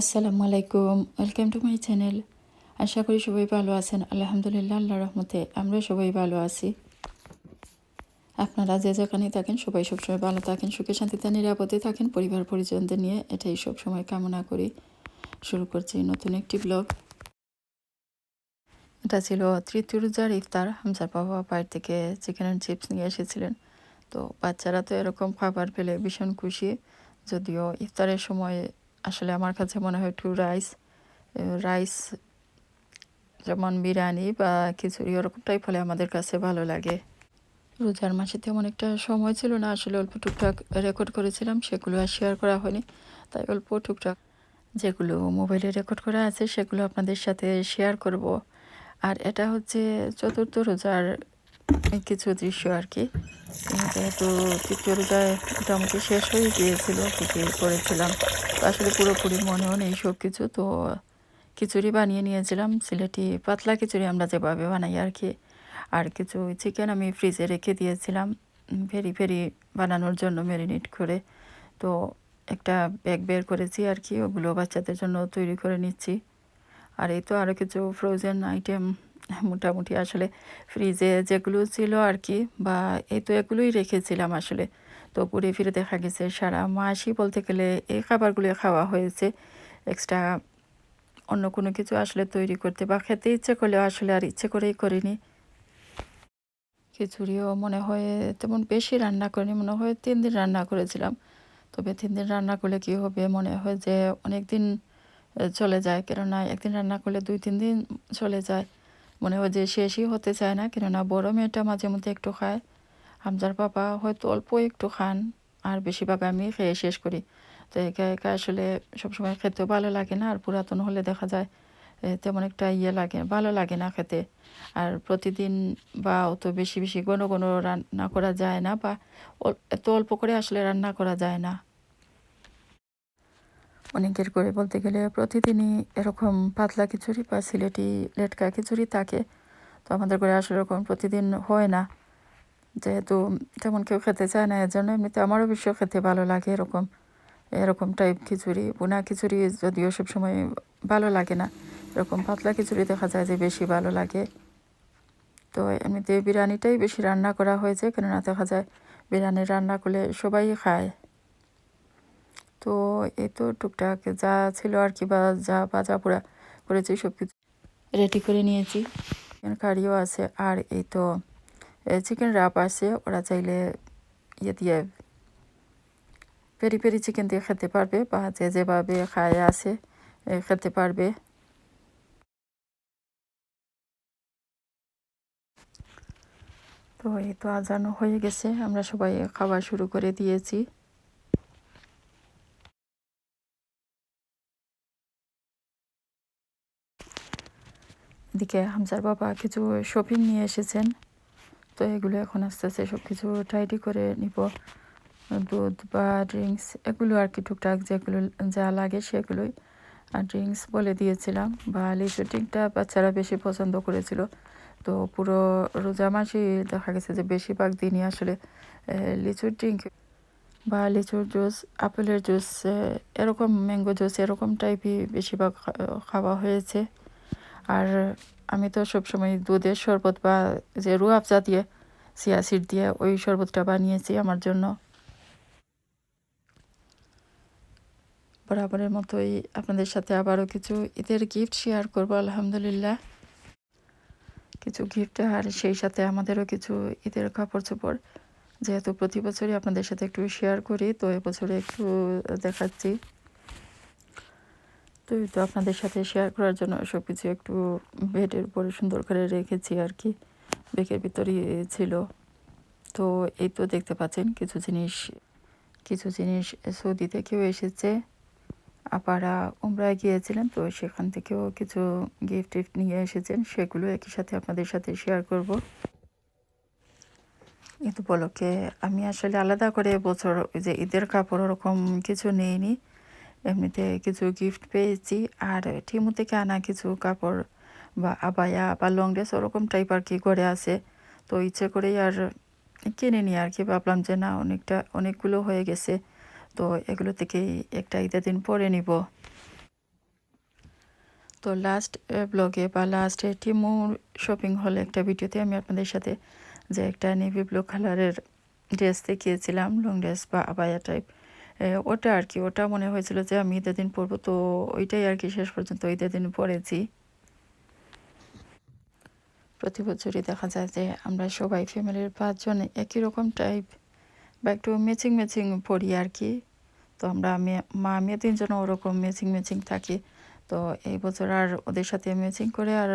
আসসালামু আলাইকুম welcome to my channel আশা করি সবাই ভালো আছেন, আলহামদুলিল্লাহ আল্লাহ রহমতে আমরা সবাই ভালো আছি। আপনারা যে যেখানে থাকেন, সবাই সবসময় ভালো থাকেন, সুখে শান্তিতে, নিরাপদে থাকেন, পরিবার, পরিজনদের নিয়ে এটাই সবসময় কামনা করি। শুরু করছি নতুন একটি ব্লগ এটা ছিল তৃতীয় রোজার ইফতার হামসার বাবা বাইরে থেকে চিকেন অ্যান্ড চিপস নিয়ে এসেছিলেন। তো বাচ্চারা তো এরকম খাবার পেলে ভীষণ খুশি, যদিও ইফতারের সময় আসলে আমার কাছে মনে হয় একটু রাইস রাইস যেমন বিরিয়ানি বা খিচুড়ি ওরকম টাইপ হলে আমাদের কাছে ভালো লাগে। রোজার মাসে তেমন একটা সময় ছিল না, আসলে অল্প টুকটাক রেকর্ড করেছিলাম, সেগুলো আর শেয়ার করা হয়নি। তাই অল্প টুকটাক যেগুলো মোবাইলে রেকর্ড করা আছে, সেগুলো আপনাদের সাথে শেয়ার করব। আর এটা হচ্ছে চতুর্থ রোজার কিছু দৃশ্য আর কি। যেহেতু তৃতীয় রোজায় মোটামুটি শেষ হয়ে গিয়েছিল কিছু করেছিলাম। আসলে পুরোপুরি মনে মনেও নেই সব কিছু তো খিচুড়ি বানিয়ে নিয়েছিলাম, সিলেটি পাতলা খিচুড়ি আমরা যেভাবে বানাই আর কি। আর কিছু চিকেন আমি ফ্রিজে রেখে দিয়েছিলাম ফেরি ফেরি বানানোর জন্য ম্যারিনেট করে। তো একটা ব্যাগ বের করেছি আর কি, ওগুলো বাচ্চাদের জন্য তৈরি করে নিচ্ছি। আর এই তো আরও কিছু ফ্রোজেন আইটেম মোটামুটি আসলে ফ্রিজে যেগুলো ছিল আর কি বা এই তো এগুলোই রেখেছিলাম আসলে। তো ঘুরে ফিরে দেখা গেছে সারা মাসই বলতে গেলে এই খাবারগুলো খাওয়া হয়েছে। এক্সট্রা অন্য কোনো কিছু আসলে তৈরি করতে বা খেতে ইচ্ছে করলেও আসলে আর ইচ্ছে করেই করিনি। খিচুড়িও মনে হয় তেমন বেশি রান্না করিনি, মনে হয় তিন দিন রান্না করেছিলাম। তবে তিন দিন রান্না করলে কী হবে মনে হয় যে অনেক দিন চলে যায়। কেননা একদিন রান্না করলে দুই, তিন দিন চলে যায়। মনে হয় যে শেষই হতে চায় না। কেননা বড় মেয়েটা মাঝে মধ্যে একটু খায়। হামজার বাবা হয়তো অল্প একটু খান, আর বেশিরভাগ আমি খেয়ে শেষ করি। তো একা একা আসলে সবসময় খেতেও ভালো লাগে না, আর পুরাতন হলে দেখা যায় তেমন একটা ইয়ে লাগে, ভালো লাগে না খেতে। আর প্রতিদিন বা অত বেশি বেশি ঘন ঘন রান্না করা যায় না, বা এত অল্প করে আসলে রান্না করা যায় না। অনেকের করে বলতে গেলে প্রতিদিনই এরকম পাতলা খিচুড়ি বা সিলেটি লেটকা খিচুড়ি থাকে। তো আমাদের করে আসলে এরকম প্রতিদিন হয় না। যেহেতু তেমন কেউ খেতে চায় না এর জন্য এমনিতে আমারও বেশি খেতে ভালো লাগে এরকম। এরকম টাইপ খিচুড়ি বোনা খিচুড়ি যদিও সবসময় ভালো লাগে না। এরকম পাতলা খিচুড়ি দেখা যায় যে বেশি ভালো লাগে। তো এমনিতে বিরিয়ানিটাই বেশি রান্না করা হয়েছে, কেননা দেখা যায় বিরিয়ানি রান্না করলে সবাই খায়। তো এই তো টুকটাক যা ছিল আর কি, বা যা ভাজা পোড়া করেছি সব কিছু রেডি করে নিয়েছি। চিকেন কারিও আছে, আর এই তো চিকেন রাপ আছে, ওরা চাইলে ইয়ে দিয়ে পেরি পেরি চিকেন দিয়ে খেতে পারবে, বা যে যেভাবে খায় আছে খেতে পারবে। তো এই তো আজানো হয়ে গেছে, আমরা সবাই খাওয়া শুরু করে দিয়েছি। এদিকে হামজার বাবা কিছু শপিং নিয়ে এসেছেন। তো এগুলো এখন আস্তে আস্তে সব কিছু টাইডি করে নিব। দুধ বা ড্রিঙ্কস এগুলো আর কি টুকটাক যেগুলো যা লাগে সেগুলোই। আর ড্রিঙ্কস বলে দিয়েছিলাম বা লিচু ড্রিঙ্কটা বাচ্চারা বেশি পছন্দ করেছিল। তো পুরো রোজা মাসেই দেখা গেছে যে বেশিরভাগ দিনই আসলে লিচুর ড্রিঙ্ক বা লিচুর জুস আপেলের জুস এরকম ম্যাঙ্গো জুস এরকম টাইপই বেশিরভাগ খাওয়া হয়েছে। আর আমি তো সবসময় দুধের শরবত বা যে রু আফজা দিয়ে সিয়াসিড দিয়ে ওই শরবতটা বানিয়েছি আমার জন্য। বরাবরের মতোই আপনাদের সাথে আবারও কিছু ঈদের গিফট শেয়ার করব, আলহামদুলিল্লাহ। কিছু গিফট আর সেই সাথে আমাদেরও কিছু ঈদের কাপড় চোপড় যেহেতু প্রতি বছরই আপনাদের সাথে একটু শেয়ার করি, তো এবছরে একটু দেখাচ্ছি। তো তো আপনাদের সাথে শেয়ার করার জন্য সব কিছু একটু বেডের উপরে সুন্দর করে রেখেছি আর কি। বেকের ভিতরেই ছিল। তো এই তো দেখতে পাচ্ছেন কিছু জিনিস কিছু জিনিস সৌদি থেকেও এসেছে। আপারা উমরায় গিয়েছিলেন, তো সেখান থেকেও কিছু গিফট টিফট নিয়ে এসেছেন। সেগুলো একই সাথে আপনাদের সাথে শেয়ার করব। ঈদ উপলক্ষে আমি আসলে আলাদা করে বছর যে ঈদের কাপড় ওরকম কিছু নেইনি। এমনিতে কিছু গিফট পেয়েছি। আর টিমু থেকে আনা কিছু কাপড় বা আবায়া বা লং ড্রেস ওরকম টাইপ আর কি করে আছে তো ইচ্ছে করেই আর কিনে নিই আর কি ভাবলাম যে না, অনেকটা, অনেকগুলো হয়ে গেছে। তো এগুলো থেকেই একটা ঈদের দিন পরে নিব। তো লাস্ট ব্লগে বা লাস্ট টিমু শপিং হলে একটা ভিডিওতে আমি আপনাদের সাথে যে একটা নেভি ব্লু কালারের ড্রেস দেখিয়েছিলাম লং ড্রেস বা আবায়া টাইপ ওটা আর কি ওটা মনে হয়েছিল যে আমি ঈদের দিন পরবো, তো ওইটাই আর কি শেষ পর্যন্ত ঈদের দিন পরেছি। প্রতি বছরই দেখা যায় যে আমরা সবাই ফ্যামিলির পাঁচজন একই রকম টাইপ বা একটু ম্যাচিং ম্যাচিং পড়ি আর কি তো আমরা মা মেয়ে তিনজন ওরকম ম্যাচিং ম্যাচিং থাকি। তো এই বছর আর ওদের সাথে ম্যাচিং করে আর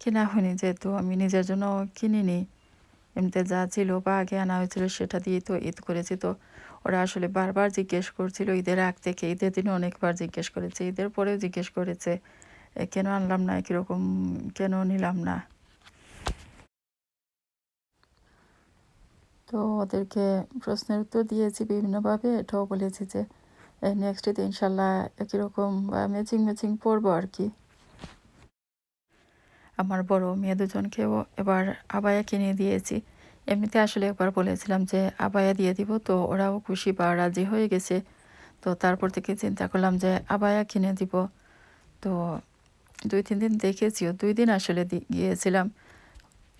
কেনা হয়নি, যেহেতু আমি নিজের জন্য কিনিনি। এমনিতে যা ছিল বা আগে আনা হয়েছিল সেটা দিয়ে তো ঈদ করেছি, তো ওরা আসলে বারবার জিজ্ঞেস করছিল ঈদের আগ থেকে ঈদের দিনে অনেকবার জিজ্ঞেস করেছে ঈদের পরেও জিজ্ঞেস করেছে "এ, কেন আনলাম না কীরকম কেন নিলাম না? তো ওদেরকে প্রশ্নের উত্তর দিয়েছি বিভিন্নভাবে এটাও বলেছি যে নেক্সট ঈদে ইনশাল্লাহ একই রকম বা ম্যাচিং ম্যাচিং পরবো আর কি। আমার বড় মেয়ে দুজনকেও এবার আবায়া কিনে দিয়েছি। এমনিতে আসলে একবার বলেছিলাম যে, আবায়া দিয়ে দিব, তো ওরাও খুশি বা রাজি হয়ে গেছে। তো তারপর থেকে চিন্তা করলাম যে, আবায়া কিনে দিব। তো দুই, তিন দিন দেখেছিও, দুই দিন আসলে গিয়েছিলাম।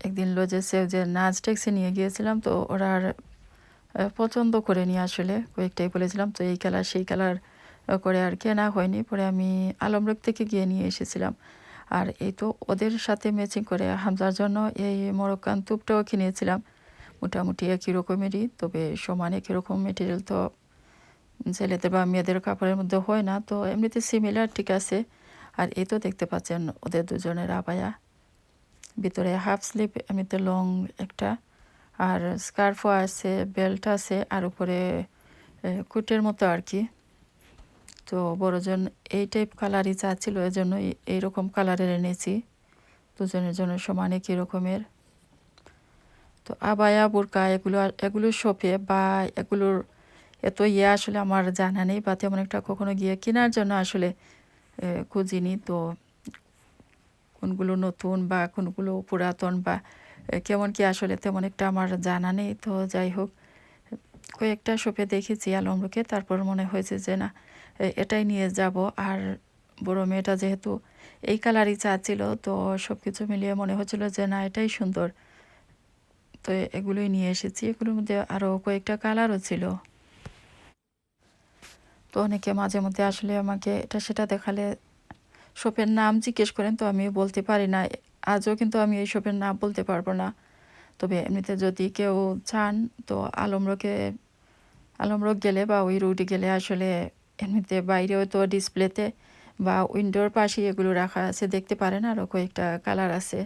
একদিন লজেসে যে নাচ ট্যাক্সি নিয়ে গিয়েছিলাম, তো ওরা আর পছন্দ করে নি আসলে। কয়েকটাই বলেছিলাম, তো এই কালার, সেই কালার করে আর কেনা হয়নি। পরে আমি আলমরগ থেকে গিয়ে নিয়ে এসেছিলাম। আর এই তো ওদের সাথে ম্যাচিং করে, হামজার জন্য এই মরক্কান তুপটাও কিনেছিলাম। মোটামুটি একই রকমেরই তবে সমান একই রকম মেটেরিয়াল তো ছেলেদের বা মেয়েদের কাপড়ের মধ্যে হয় না তো এমনিতে সিমিলার ঠিক আছে। আর এই তো দেখতে পাচ্ছেন ওদের দুজনের আবায়া। ভিতরে হাফ স্লিভ এমনিতে লং একটা। আর স্কার্ফও আছে বেল্ট আছে আর উপরে এ, কুটের মতো আর কি। তো বড়জন এই টাইপ কালারই চাচ্ছিল এজন্য এই- এইরকম কালারের এনেছি। দুজনের জন্য সমান একই রকমের। তো আবায়া, বোরকা এগুলো এগুলো শপে বা এগুলোর এত ইয়ে আসলে আমার জানা নেই বা তেমন একটা কখনো গিয়ে কেনার জন্য আসলে খুঁজিনি। তো কোনগুলো নতুন বা কোনগুলো পুরাতন বা কেমন কি আসলে তেমন একটা আমার জানা নেই। তো যাই হোক, কয়েকটা শপে দেখেছি আলমরুকে তারপর মনে হয়েছে যে না এটাই নিয়ে যাব। আর বড় মেয়েটা যেহেতু এই কালারই চাচ্ছিল তো সব কিছু মিলিয়ে মনে হচ্ছিল যে না, এটাই সুন্দর। তো এগুলোই নিয়ে এসেছি। এগুলোর মধ্যে আরও কয়েকটা কালারও ছিল। তো অনেকে মাঝে মধ্যে আসলে আমাকে এটা সেটা দেখালে শপের নাম জিজ্ঞেস করেন, তো আমি বলতে পারি না। আজও কিন্তু আমি এই শপের নাম বলতে পারব না। তবে এমনিতে যদি কেউ চান, তো আলমরকে, আলমরক গেলে বা ওই রুটে গেলে আসলে এমনিতে বাইরেও তো ডিসপ্লেতে বা উইন্ডোর পাশে এগুলো রাখা আছে, দেখতে পারেন। আরও কয়েকটা কালার আছে।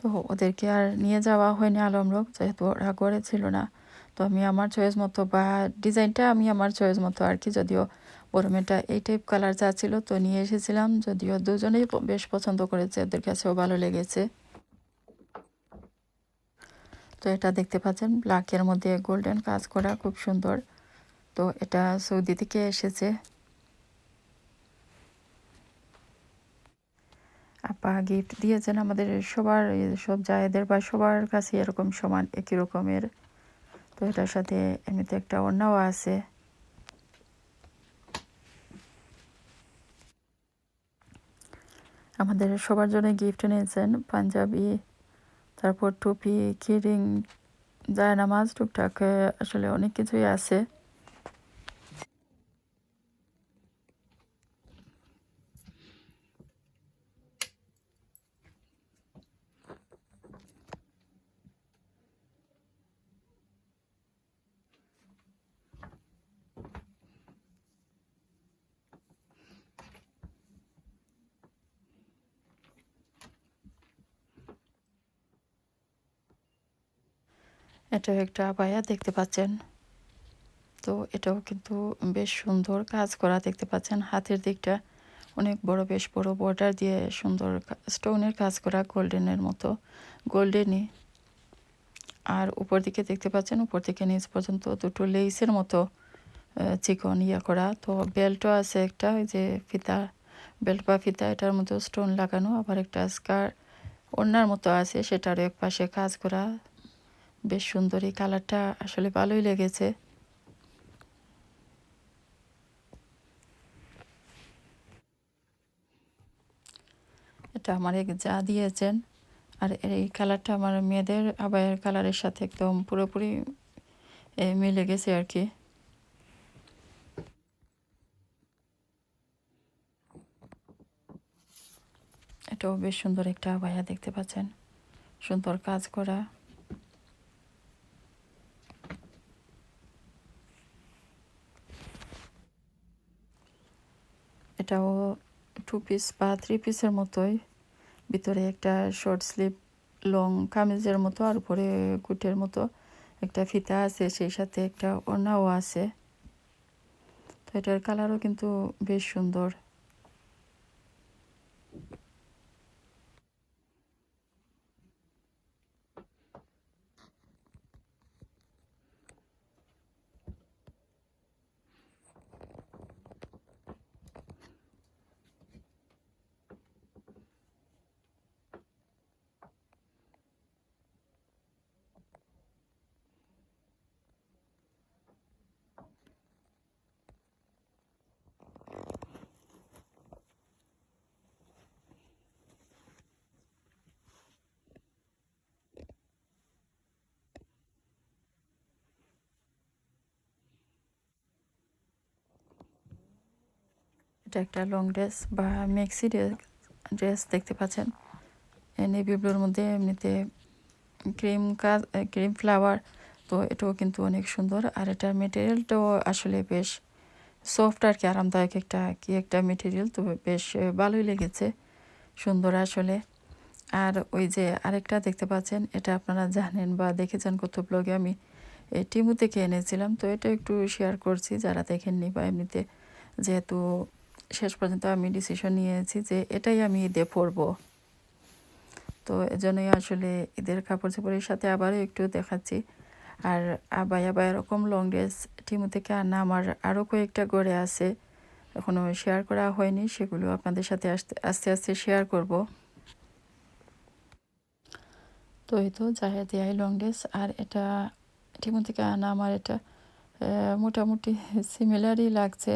তো ওদেরকে আর নিয়ে যাওয়া হয়নি আলমরক যেহেতু ওরা ঘরে ছিল না। তো আমি আমার চয়েস মতো বা ডিজাইনটা আমি আমার চয়েস মতো আর কি, যদিও বড় মেয়েটা এই টাইপ কালার চাচ্ছিল তো নিয়ে এসেছিলাম, যদিও দুজনেই বেশ পছন্দ করেছে, ওদের কাছেও ভালো লেগেছে। তো এটা দেখতে পাচ্ছেন ব্ল্যাকের মধ্যে গোল্ডেন কাজ করা খুব সুন্দর। তো এটা সৌদি থেকে এসেছে। আপা গিফট দিয়েছেন আমাদের সবার সব জায়েদের বা সবার কাছে এরকম সমান একই রকমের। তো এটার সাথে এমনিতে একটা ওড়নাও আছে। আমাদের সবার জন্য গিফট নিয়েছেন পাঞ্জাবি, তারপর টুপি কিরিং জায়নামাজ, টুকটাক আসলে অনেক কিছুই আছে। এটাও একটা আবায়া দেখতে পাচ্ছেন। তো এটাও কিন্তু বেশ সুন্দর কাজ করা দেখতে পাচ্ছেন। হাতের দিকটা অনেক বড়, বেশ বড় বর্ডার দিয়ে সুন্দর স্টোনের কাজ করা গোল্ডেনের মতো, গোল্ডেনই। আর উপর দিকে দেখতে পাচ্ছেন, উপর থেকে নিচ পর্যন্ত দুটো লেইসের মতো চিকন ইয়া করা। তো বেল্টও আছে একটা, ওই যে ফিতা, বেল্ট বা ফিতা, এটার মধ্যে স্টোন লাগানো। আবার একটা স্কার ওড়নার মতো আছে, সেটারও এক পাশে কাজ করা। বেশ সুন্দর এই কালারটা আসলে ভালোই লেগেছে। এটা আমার এক যা দিয়েছেন। আর এই কালারটা আমার মেয়েদের আবায়ের কালারের সাথে একদম পুরোপুরি মিলে গেছে আর কি। এটাও বেশ সুন্দর একটা আবায়া দেখতে পাচ্ছেন। সুন্দর কাজ করা। এটাও টু পিস বা থ্রি পিসের মতোই। ভিতরে একটা শর্ট স্লিপ লং কামিজের মতো আর উপরে কুটের মতো একটা ফিতা আছে, সেই সাথে একটা ওড়নাও আছে। তো এটার কালারও কিন্তু বেশ সুন্দর। এটা একটা লং ড্রেস বা মেক্সি ড্রেস দেখতে পাচ্ছেন। নেভি ব্লুর মধ্যে এমনিতে ক্রিম কাজ ক্রিম ফ্লাওয়ার তো এটাও কিন্তু অনেক সুন্দর। আর এটার মেটেরিয়ালটাও আসলে বেশ সফট আর কি, আরামদায়ক একটা কি একটা মেটেরিয়াল তো বেশ ভালোই লেগেছে। সুন্দর আসলে। আর ওই যে আরেকটা দেখতে পাচ্ছেন, এটা আপনারা জানেন বা দেখেছেন কত ব্লগে আমি টিমু থেকে এনেছিলাম। তো এটা একটু শেয়ার করছি, যারা দেখেননি বা এমনিতে যেহেতু শেষ পর্যন্ত আমি ডিসিশন নিয়েছি যে এটাই আমি ঈদে পরবো। তো এজন্যই আসলে ঈদের কাপড় চোপড়ের সাথে আবারও একটু দেখাচ্ছি। আর আবায়া বা এরকম লং ড্রেস টিমু থেকে আনা আমার আরও কয়েকটা গড়ে আছে। এখনও শেয়ার করা হয়নি, সেগুলো আপনাদের সাথে আসতে, আস্তে আস্তে শেয়ার করব। তো এই তো জাহেদ আই লং ড্রেস আর এটা টিমু থেকে আনা আমার এটা মোটামুটি সিমিলারই লাগছে।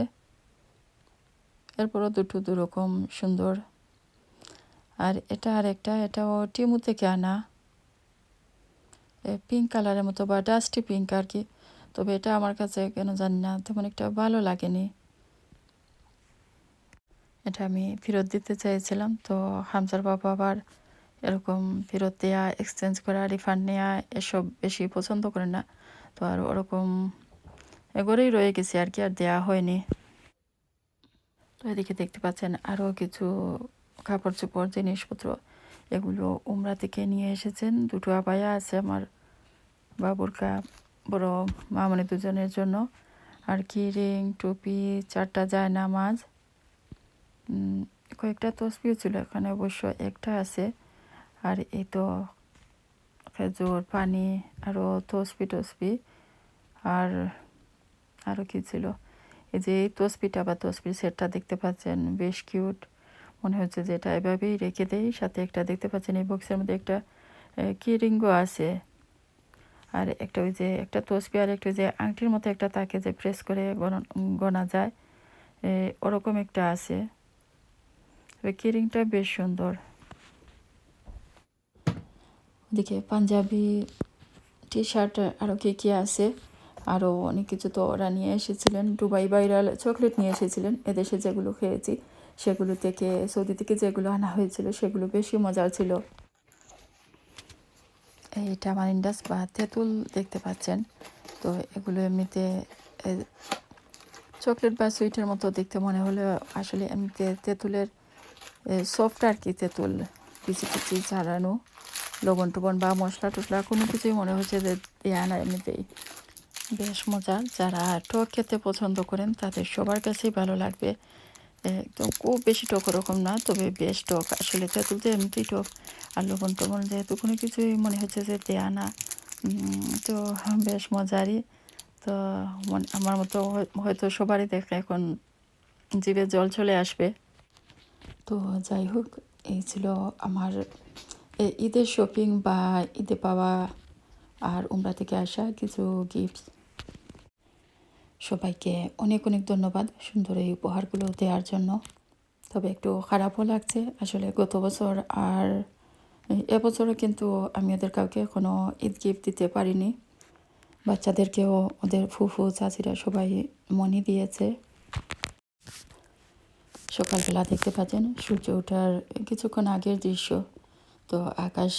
এরপরও দুটো দুরকম সুন্দর। আর এটা আর একটা এটাও টিমু থেকে আনা। পিঙ্ক কালারের মতো বা ডাস্টি পিঙ্ক আর কি। তবে এটা আমার কাছে কেন জানি না, তেমন একটা ভালো লাগেনি। এটা আমি ফেরত দিতে চাইছিলাম তো হামজার বাবা আবার এরকম ফেরত দেওয়া এক্সচেঞ্জ করা রিফান্ড নেওয়া এসব বেশি পছন্দ করে না। তো আর ওরকম এগোরেই রয়ে গেছি আর কি, আর দেওয়া হয়নি। তো এদিকে দেখতে পাচ্ছেন আরও কিছু কাপড় চোপড়, জিনিসপত্র। এগুলো উমরা থেকে নিয়ে এসেছেন। দুটো আবায়া আছে আমার বাবুর কা বড় মামনি দুজনের জন্য। আর কি রিং, টুপি, চারটা যায় নামাজ কয়েকটা তসবিও ছিল এখানে অবশ্য, একটা আছে। আর এই তো খেজুর, পানি, আরও তসবি টসবি আর আরও কি ছিল? এই যে এই তসবিটা বা তসবির সেটটা দেখতে পাচ্ছেন, বেশ কিউট। মনে হচ্ছে যে এটা এভাবেই রেখে দেই, সাথে একটা দেখতে পাচ্ছেন এই বক্সের মধ্যে একটা কি রিঙ্গো আছে। আর একটা ওই যে একটা তসবি আর একটা যে আংটির মতো একটা তাকে যে প্রেস করে গোনা যায় ওরকম একটা আছে। কি রিংটা বেশ সুন্দর। ওদিকে পাঞ্জাবি টি শার্ট আরও কি কি আছে? আরও অনেক কিছু তো ওরা নিয়ে এসেছিলেন। দুবাই ভাইরাল চকলেট নিয়ে এসেছিলেন। এদেশে যেগুলো খেয়েছি, সেগুলো থেকে, সৌদি থেকে যেগুলো আনা হয়েছিল, সেগুলো বেশি মজার ছিল। এইটা আমার বা তেঁতুল দেখতে পাচ্ছেন। তো এগুলো এমনিতে চকলেট বা সুইটের মতো দেখতে মনে হলেও আসলে এমনিতে তেঁতুলের সফট আর কি তেঁতুল। পিচি পিচি ছাড়ানো লবণ টবণ বা মশলা টশলা কোনো কিছুই মনে হচ্ছে যে দেয়া না এমনিতেই। বেশ মজা। যারা টক খেতে পছন্দ করেন, তাদের সবার কাছেই ভালো লাগবে। একদম খুব বেশি টক ওরকম না, তবে বেশ টক। আসলে তেঁতুল তো এমনিতেই টক, আর লবণ টবণ যেহেতু কোনো কিছুই মনে হচ্ছে যে দেয়া না তো বেশ মজারই। তো মন- আমার মতো হয়তো সবারই দেখে এখন জিভে জল চলে আসবে। তো যাই হোক, এই ছিল আমার ঈদের শপিং বা ঈদে পাওয়া আর উমরা থেকে আসা কিছু গিফট সবাইকে অনেক অনেক ধন্যবাদ সুন্দর এই উপহারগুলো দেওয়ার জন্য। তবে একটু খারাপও লাগছে। আসলে গত বছর আর এবছরও কিন্তু আমি ওদের কাউকে কোনো ঈদ গিফট দিতে পারিনি। বাচ্চাদেরকেও ওদের ফুফু, চাচিরা সবাই মনি দিয়েছে। সকালবেলা দেখতে পাচ্ছেন সূর্য ওঠার কিছুক্ষণ আগের দৃশ্য। তো আকাশ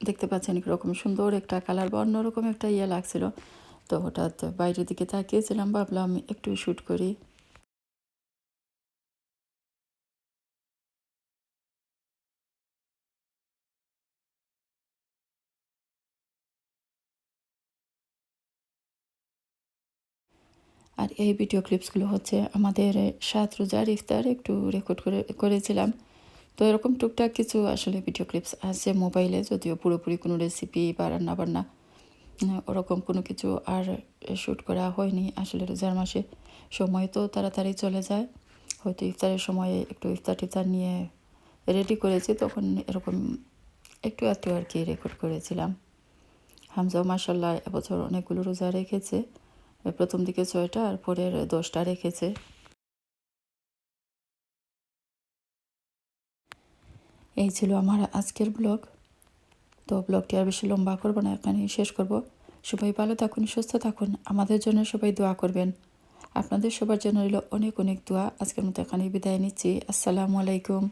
দেখতে পাচ্ছেন কীরকম সুন্দর একটা কালার বা অন্যরকম একটা ইয়ে লাগছিল। তো হঠাৎ বাইরের দিকে তাকিয়েছিলাম, ভাবলাম একটু শ্যুট করি। আর এই ভিডিও ক্লিপসগুলো হচ্ছে আমাদের সাত রোজার ইফতার, একটু রেকর্ড করে, করেছিলাম। তো এরকম টুকটাক কিছু আসলে ভিডিও ক্লিপস আছে মোবাইলে, যদিও পুরোপুরি কোনো রেসিপি বা রান্না বান্না ওরকম কোনো কিছু আর শ্যুট করা হয়নি। আসলে রোজার মাসে সময় তো তাড়াতাড়ি চলে যায়। হয়তো ইফতারের সময়ে একটু ইফতার টিফতার নিয়ে রেডি করেছি, তখন এরকম একটু একটু আর কি রেকর্ড করেছিলাম। হামজাও মাসাল্লাহ এবছর অনেকগুলো রোজা রেখেছে। প্রথম দিকে ছয়টা, আর পরের দশটা রেখেছে। এই ছিল আমার আজকের ব্লগ। তো ব্লগটি আর বেশি লম্বা করব না, এখানেই শেষ করব। সবাই ভালো থাকুন, সুস্থ থাকুন, আমাদের জন্য সবাই দোয়া করবেন। আপনাদের সবার জন্য রইল অনেক অনেক দোয়া। আজকের মতো এখানে বিদায় নিচ্ছি। আসসালামু আলাইকুম।